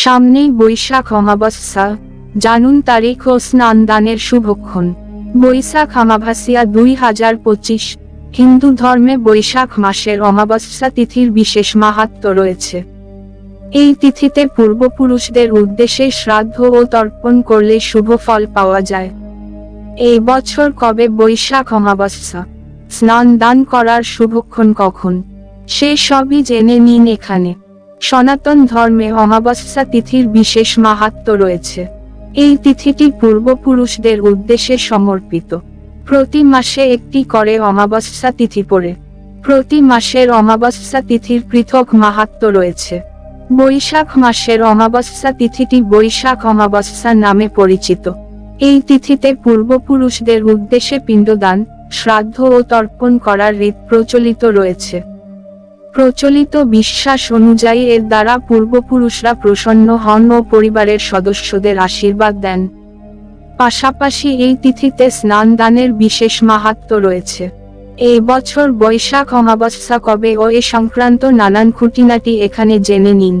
সামনেই বৈশাখ অমাবস্যা, জানুন তারিখ ও স্নানদানের শুভক্ষণ। বৈশাখ অমাভাসিয়া দুই হাজার পঁচিশ, হিন্দু ধর্মে বৈশাখ মাসের অমাবস্যা তিথির বিশেষ মাহাত্ম রয়েছে। এই তিথিতে পূর্বপুরুষদের উদ্দেশ্যে শ্রাদ্ধ ও তর্পণ করলে শুভ ফল পাওয়া যায়। এই বছর কবে বৈশাখ অমাবস্যা? স্নান দান করার শুভক্ষণ কখন? সে সবই জেনে নিন এখানে। সনাতন ধর্মে অমাবস্যা তিথির বিশেষ মাহাত্ম রয়েছে। এই তিথিটি পূর্বপুরুষদের উদ্দেশ্যে সমর্পিত। প্রতি মাসে একটি করে অমাবস্যা তিথি পড়ে। প্রতি মাসের অমাবস্যা তিথির পৃথক মাহাত্ম রয়েছে। বৈশাখ মাসের অমাবস্যা তিথিটি বৈশাখ অমাবস্যা নামে পরিচিত। এই তিথিতে পূর্বপুরুষদের উদ্দেশ্যে পিণ্ডদান, শ্রাদ্ধ ও তর্পণ করার রীত প্রচলিত রয়েছে। প্রচলিত বিশ্বাস অনুযায়ী এর দ্বারা পূর্বপুরুষরা প্রসন্ন হন ও পরিবারের সদস্যদের আশীর্বাদ দেন। পাশাপাশি এই তিথিতে স্নান দানের বিশেষ মাহাত্ম রয়েছে। এই বছর বৈশাখ অমাবস্যা কবে ও এ সংক্রান্ত নানান খুঁটিনাটি এখানে জেনে নিন।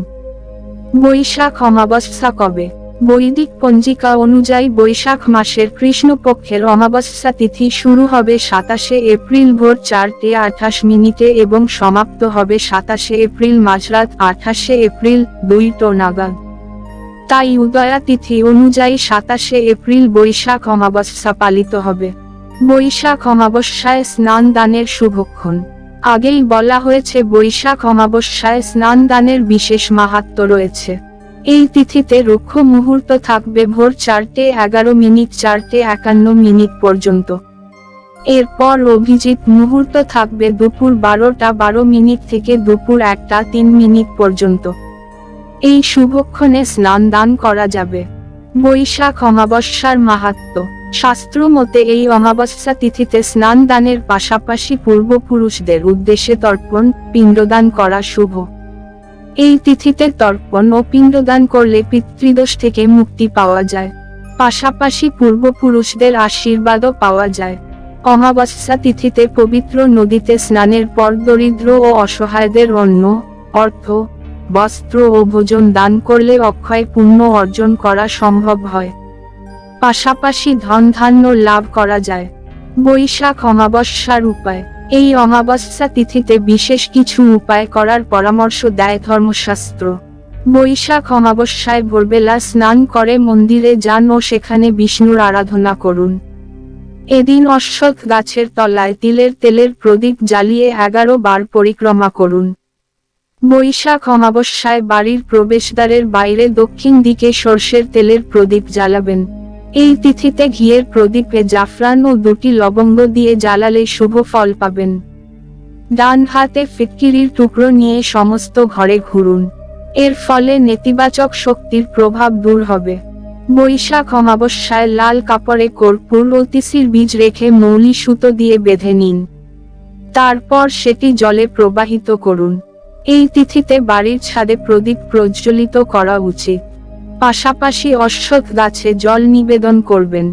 বৈশাখ অমাবস্যা কবে? বৈদিক পঞ্জিকা অনুযায়ী বৈশাখ মাসের কৃষ্ণপক্ষের অমাবস্যা তিথি শুরু হবে সাতাশে এপ্রিল ভোর চারটে আঠাশ মিনিটে এবং সমাপ্ত হবে সাতাশে এপ্রিল মাঝরাত আঠাশে এপ্রিল দুইটো নাগাদ। তাই উদয়া তিথি অনুযায়ী সাতাশে এপ্রিল বৈশাখ অমাবস্যা পালিত হবে। বৈশাখ অমাবস্যায় স্নান দানের শুভক্ষণ। আগেই বলা হয়েছে বৈশাখ অমাবস্যায় স্নান দানের বিশেষ মাহাত্ম রয়েছে। এই তিথিতে রুক্ষ মুহূর্ত থাকবে ভোর চারটে এগারো মিনিট চারটে একান্ন মিনিট পর্যন্ত। এরপর অভিজিৎ মুহূর্ত থাকবে দুপুর বারোটা বারো মিনিট থেকে দুপুর একটা তিন মিনিট পর্যন্ত। এই শুভক্ষণে স্নান দান করা যাবে। বৈশাখ অমাবস্যার মাহাত্ম। শাস্ত্র মতে এই অমাবস্যা তিথিতে স্নান দানের পাশাপাশি পূর্বপুরুষদের উদ্দেশ্যে তর্পণ, পিণ্ডদান করা শুভ। এই তিথিতে তর্পণ ও পিণ্ডদান করলে পিতৃদোষ থেকে মুক্তি পাওয়া যায়। পাশাপাশি পূর্বপুরুষদের আশীর্বাদও পাওয়া যায়। অমাবস্যা তিথিতে পবিত্র নদীতে স্নানের পর দরিদ্র ও অসহায়দের অন্ন, অর্থ, বস্ত্র ও ভোজন দান করলে অক্ষয় পুণ্য অর্জন করা সম্ভব হয়। পাশাপাশি ধন ধান্য লাভ করা যায়। বৈশাখ অমাবস্যার উপায় এই অমাবস্যা তিথিতে বিশেষ কিছু উপায় করার পরামর্শ দেয় ধর্মশাস্ত্র। বৈশাখ অমাবস্যায় ভোরবেলা স্নান করে মন্দিরে যান ও সেখানে বিষ্ণুর আরাধনা করুন। এদিন অশ্বত্থ গাছের তলায় তিলের তেলের প্রদীপ জ্বালিয়ে এগারো বার পরিক্রমা করুন। বৈশাখ অমাবস্যায় বাড়ির প্রবেশদ্বারের বাইরে দক্ষিণ দিকে সর্ষের তেলের প্রদীপ জ্বালাবেন। এই তিথিতে ঘিয়ের প্রদীপে জাফরান ও দুটি লবঙ্গ দিয়ে জ্বালালে শুভ ফল পাবেন। ডান হাতে ফিটকিরির টুকরো নিয়ে সমস্ত ঘরে ঘুরুন। এর ফলে নেতিবাচক শক্তির প্রভাব দূর হবে। বৈশাখ অমাবস্যায় লাল কাপড়ে কর্পূর ও তিসির বীজ রেখে মৌলি সুতো দিয়ে বেঁধে নিন। তারপর সেটি জলে প্রবাহিত করুন। এই তিথিতে বাড়ির ছাদে প্রদীপ প্রজ্বলিত করা উচিত। পাশাপাশি অশ্বত্থ গাছে জল নিবেদন করবেন।